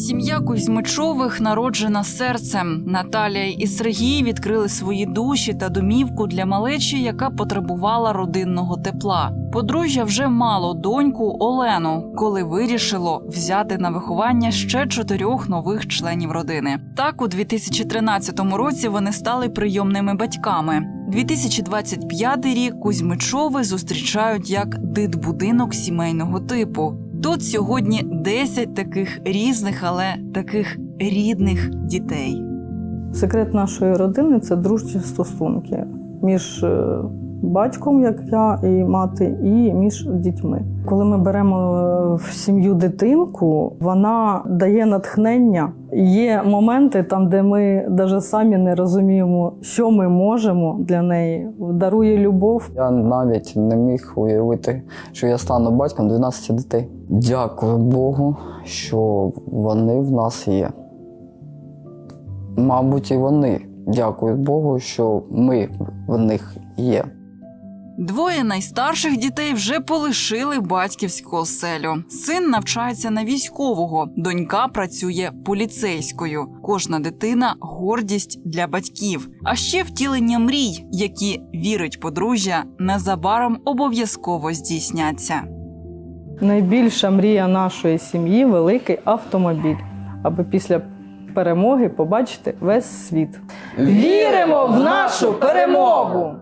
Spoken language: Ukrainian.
Сім'я Кузьмичових народжена серцем. Наталія і Сергій відкрили свої душі та домівку для малечі, яка потребувала родинного тепла. Подружжя вже мало доньку Олену, коли вирішило взяти на виховання ще чотирьох нових членів родини. Так, у 2013 році вони стали прийомними батьками. 2025 рік Кузьмичови зустрічають як дитбудинок сімейного типу. Тут сьогодні 10 таких різних, але таких рідних дітей. Секрет нашої родини це дружні стосунки між е, батьком, як я і мати, і між дітьми. Коли ми беремо е, в сім'ю дитинку, вона дає натхнення. Є моменти там, де ми навіть самі не розуміємо, що ми можемо для неї. Дарує любов. Я навіть не міг уявити, що я стану батьком 12 дітей. Дякую Богу, що вони в нас є. Мабуть, і вони дякують Богу, що ми в них є. Двоє найстарших дітей вже полишили батьківську оселю. Син навчається на військового, донька працює поліцейською. Кожна дитина гордість для батьків, а ще втілення мрій, які вірить подружжя, незабаром обов'язково здійсняться. Найбільша мрія нашої сім'ї великий автомобіль, аби після перемоги побачити весь світ. Віримо в нашу перемогу!